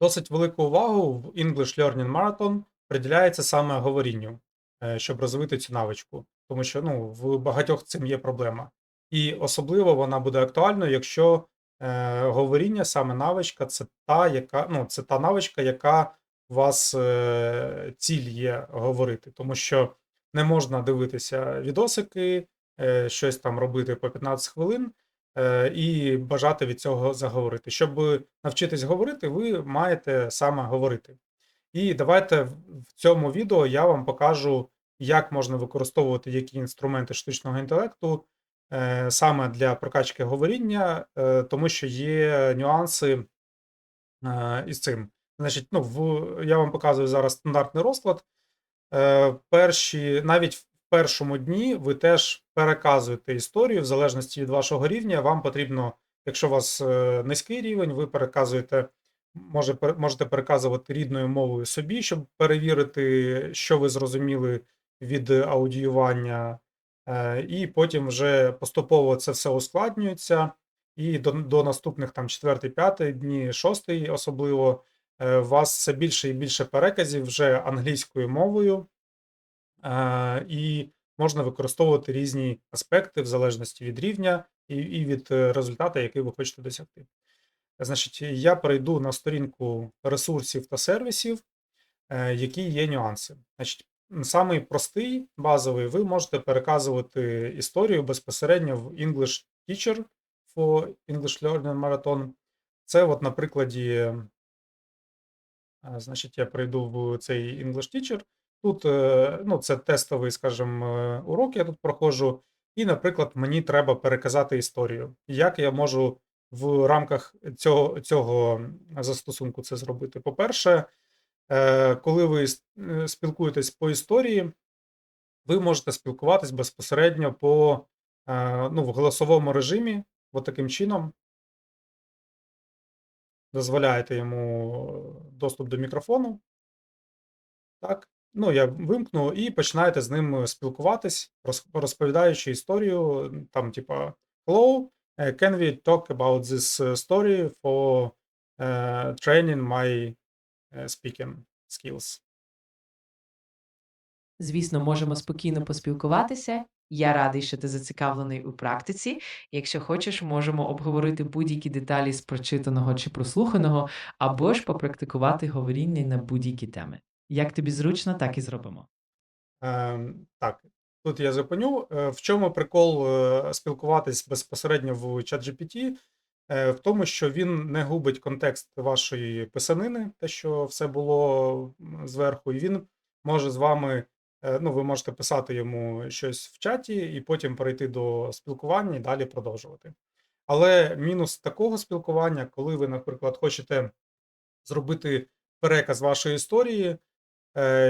Досить велику увагу в English Learning Marathon приділяється саме говорінню, е, щоб розвити цю навичку, тому що ну, в багатьох цим є проблема. І особливо вона буде актуальною, якщо е, говоріння, саме навичка, це та, яка, ну, це та навичка, яка у вас е, ціль є говорити, тому що не можна дивитися відосики, е, щось там робити по 15 хвилин і бажати від цього заговорити. Щоб навчитись говорити, ви маєте саме говорити. І давайте в цьому відео я вам покажу, як можна використовувати які інструменти штучного інтелекту е, саме для прокачки говоріння, е, тому що є нюанси е, із цим. Значить, ну, в, я вам показую зараз стандартний розклад. Е, перші, навіть в першому дні ви теж переказуєте історію в залежності від вашого рівня. Вам потрібно, якщо у вас е, низький рівень, ви переказуєте, може, можете переказувати рідною мовою собі, щоб перевірити, що ви зрозуміли від аудіювання. Е, І потім вже поступово це все ускладнюється. І до, до наступних там 4, 5 дні, 6 особливо, е, у вас все більше і більше переказів вже англійською мовою. Е, і можна використовувати різні аспекти в залежності від рівня і, від е, результату, який ви хочете досягти. Значить, я перейду на сторінку ресурсів та сервісів, е, які є нюанси. Значить, самий простий, базовий, ви можете переказувати історію безпосередньо в English Teacher for English Learning Marathon. Це, от, на прикладі, значить, я перейду в цей English Teacher. Тут е, ну, це тестовий, скажімо, е, урок, я тут проходжу. І, наприклад, мені треба переказати історію. Як я можу в рамках цього, цього застосунку це зробити? По-перше, е, коли ви спілкуєтесь по історії, ви можете спілкуватись безпосередньо по ну, в голосовому режимі, от таким чином. Дозволяєте йому доступ до мікрофону. Так. Ну, я вимкну і починаєте з ним спілкуватись, розповідаючи історію, там, типа, Hello, uh, can we talk about this uh, story for uh, training my speaking skills? Звісно, можемо спокійно поспілкуватися. Я радий, що ти зацікавлений у практиці. Якщо хочеш, можемо обговорити будь-які деталі з прочитаного чи прослуханого, або ж попрактикувати говоріння на будь-які теми. Як тобі зручно, так і зробимо. Ем, так, тут я зупиню. Е, В чому прикол е, спілкуватись безпосередньо в ChatGPT? Е, В тому, що він не губить контекст вашої писанини, те, що все було зверху, і він може з вами, е, ну, ви можете писати йому щось в чаті і потім перейти до спілкування і далі продовжувати. Але мінус такого спілкування, коли ви, наприклад, хочете зробити переказ вашої історії, Е,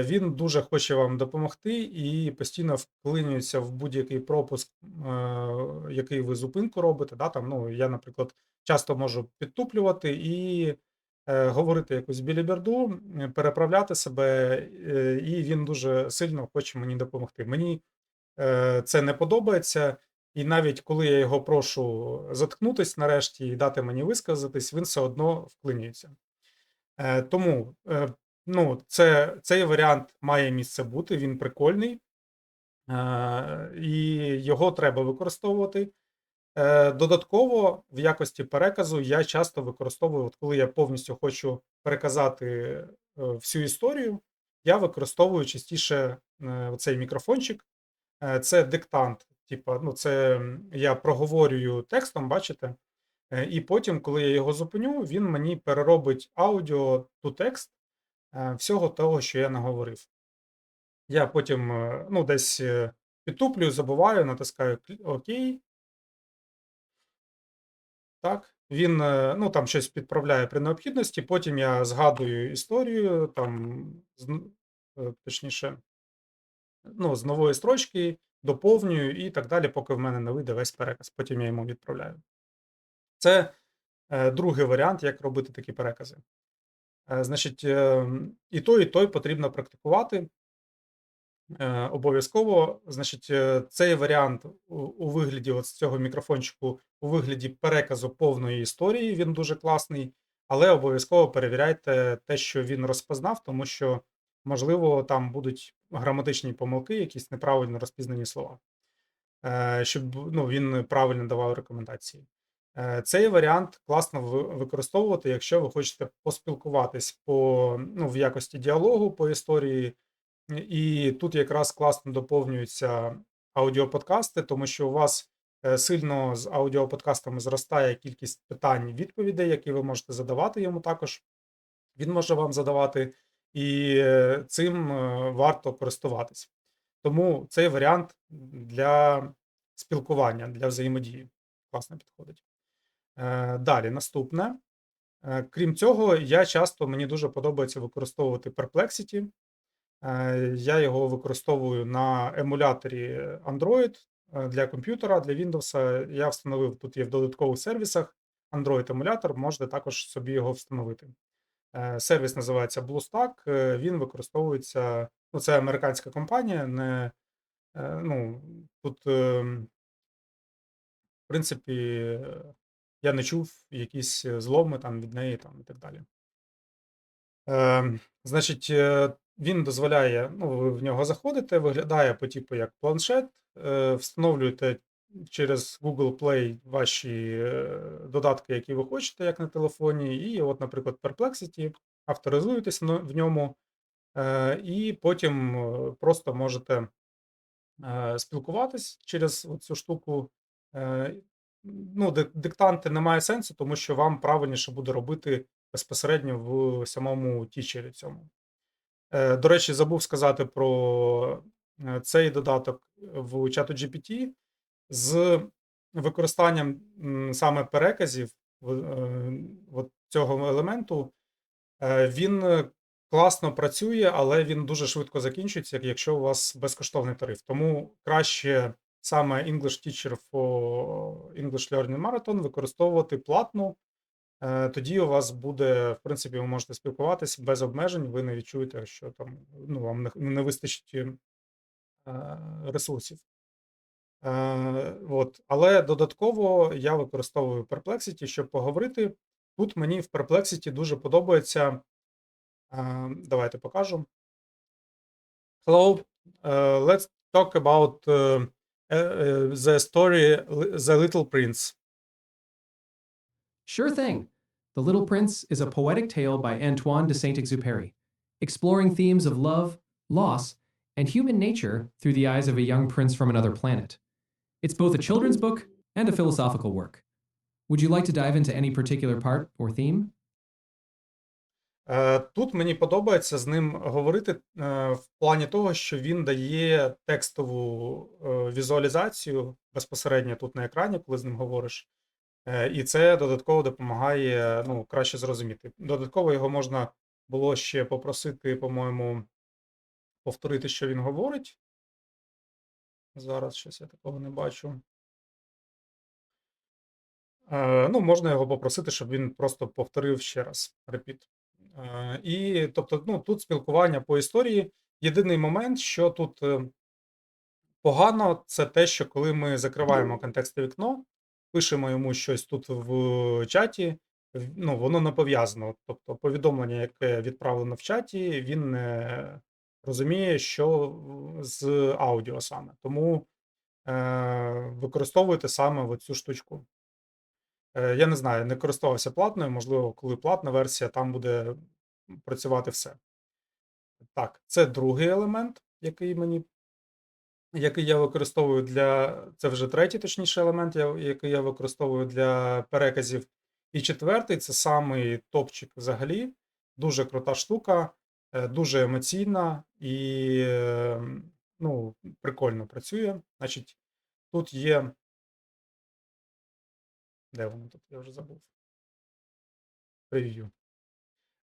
Він дуже хоче вам допомогти і постійно вклинюється в будь-який пропуск, е, який ви зупинку робите. Да? Там, ну, я, наприклад, часто можу підтуплювати і е, говорити якусь біліберду, е, переправляти себе, е, і він дуже сильно хоче мені допомогти. Мені е, це не подобається. І навіть коли я його прошу заткнутись нарешті і дати мені висказатись, він все одно вклинюється. Е, Тому е, ну, це, цей варіант має місце бути, він прикольний, е, і його треба використовувати. Е, Додатково, в якості переказу, я часто використовую, от коли я повністю хочу переказати е, всю історію, я використовую частіше е, цей мікрофончик. Е, Це диктант, типа, ну, це я проговорюю текстом, бачите? І потім, коли я його зупиню, він мені переробить аудіо ту текст всього того, що я наговорив. Я потім е, ну, десь е, підтуплюю, забуваю, натискаю ОК. Так, він е, ну, там щось підправляє при необхідності. Потім я згадую історію, там, е, точніше, ну, з нової строчки, доповнюю і так далі, поки в мене не вийде весь переказ. Потім я йому відправляю. Це е, другий варіант, як робити такі перекази. Е, Значить, ем, і той, і той потрібно практикувати. Е, Обов'язково, значить, е, цей варіант у, вигляді от цього мікрофончику, у вигляді переказу повної історії, він дуже класний. але обов'язково перевіряйте те, що він розпознав, тому що, можливо, там будуть граматичні помилки, якісь неправильно розпізнані слова, е, щоб ну, він правильно давав рекомендації. Е, Цей варіант класно використовувати, якщо ви хочете поспілкуватись по, ну, в якості діалогу по історії. І тут якраз класно доповнюються аудіоподкасти, тому що у вас е, сильно з аудіоподкастами зростає кількість питань, відповідей, які ви можете задавати йому також. Він може вам задавати, і е, цим варто користуватись. Тому цей варіант для спілкування, для взаємодії класно підходить. Е, Далі, наступне. Е, Крім цього, я часто мені дуже подобається використовувати Perplexity. Е, Я його використовую на емуляторі Android для комп'ютера, для Windows. Я встановив тут є в додаткових сервісах Android-емулятор, можете також собі його встановити. Сервіс називається BlueStack. Він використовується. Ну, це американська компанія. Не, ну, тут, ем, в принципі, я не чув якісь е, зломи там від неї там, і так далі. Е, значить, він дозволяє, ну, ви в нього заходите, виглядає по типу як планшет, е, встановлюєте через Google Play ваші е, додатки, які ви хочете, як на телефоні, і от, наприклад, Perplexity, авторизуєтесь в ньому, е, і потім е, просто можете е, спілкуватись через цю штуку. Ну, дик- диктанти немає сенсу, тому що вам правильніше буде робити безпосередньо в самому тічері цьому. Е, До речі, забув сказати про е, цей додаток в чату GPT з використанням саме переказів е, цього елементу. Він класно працює, але він дуже швидко закінчується, якщо у вас безкоштовний тариф. Тому краще саме English Teacher for English Learning Marathon використовувати платну. Е, Тоді у вас буде, в принципі, ви можете спілкуватись без обмежень, ви не відчуєте, що там ну, вам не, не вистачить е, ресурсів. Е, от. Але додатково я використовую Perplexity, щоб поговорити. Тут мені в Perplexity дуже подобається. Давайте покажу. Hello, let's talk about Э, э, the story The Little Prince. Sure thing. The Little Prince is a poetic tale by Antoine de Saint Exupéry, exploring themes of love, loss, and human nature through the eyes of a young prince from another planet. It's both a children's book and a philosophical work. Would you like to dive into any particular part or theme? Е, Тут мені подобається з ним говорити е, в плані того, що він дає текстову е, візуалізацію безпосередньо тут на екрані, коли з ним говориш. І це додатково допомагає ну, краще зрозуміти. Додатково його можна було ще попросити, по-моєму, повторити, що він говорить. Зараз щось я такого не бачу. Ну, можна його попросити, щоб він просто повторив ще раз. Репіт. Е, І тобто, ну, тут спілкування по історії. Єдиний момент, що тут е, погано, це те, що коли ми закриваємо контекстне вікно, пишемо йому щось тут в чаті, ну, воно не пов'язано. Тобто, повідомлення, яке відправлено в чаті, він не розуміє, що з аудіо саме. Тому е, використовуйте саме цю штучку. Е, Я не знаю, не користувався платною, можливо, коли платна версія, там буде працювати все. Так, це другий елемент, який мені, який я використовую для. Це вже третій, точніше, елемент, який я використовую для переказів. І четвертий це самий топчик взагалі. Дуже крута штука, е, дуже емоційна і е, ну, прикольно працює. Значить, тут є. Де воно тут? Я вже забув. Прев'ю.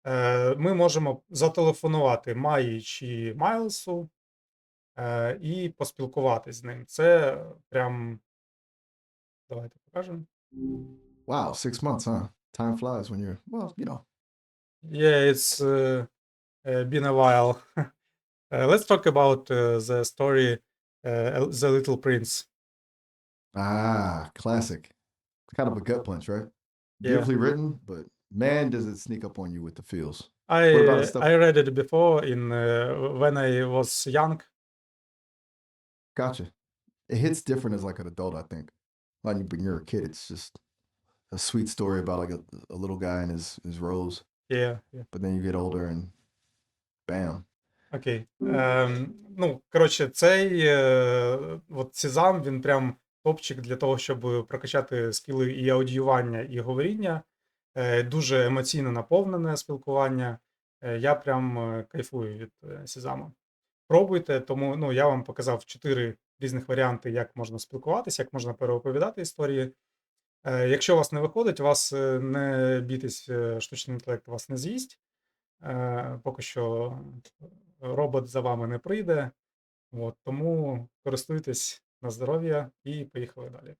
Е, Ми можемо зателефонувати Майї чи Майлсу е, і поспілкуватись з ним. Це прям. Давайте покажемо. Wow, six months, huh? Time flies when you're, well, you know. Yeah, it's uh, uh, been a while. Uh, let's talk about uh, the story uh, The Little Prince. Ah, classic. Kind of a gut punch, right? Yeah. Beautifully written, but man, does it sneak up on you with the feels. I What about the stuff- I read it before in uh, when I was young. Gotcha. It hits different as like an adult, I think. Like when you're a kid, it's just a sweet story about like a, a little guy and his his rose. Yeah, yeah. But then you get older and bam. Окей. Ем, ну, коротше, цей е, от Сезам, він прям топчик для того, щоб прокачати скіли і аудіювання, і говоріння. Е, дуже емоційно наповнене спілкування. Е, я прям е, кайфую від е, Сезама. Пробуйте, тому ну, я вам показав чотири різних варіанти, як можна спілкуватися, як можна переоповідати історії. Е, якщо у вас не виходить, вас е, не бійтесь, е, штучний інтелект вас не з'їсть. Е, поки що робот за вами не прийде. От, тому користуйтесь на здоров'я і поїхали далі.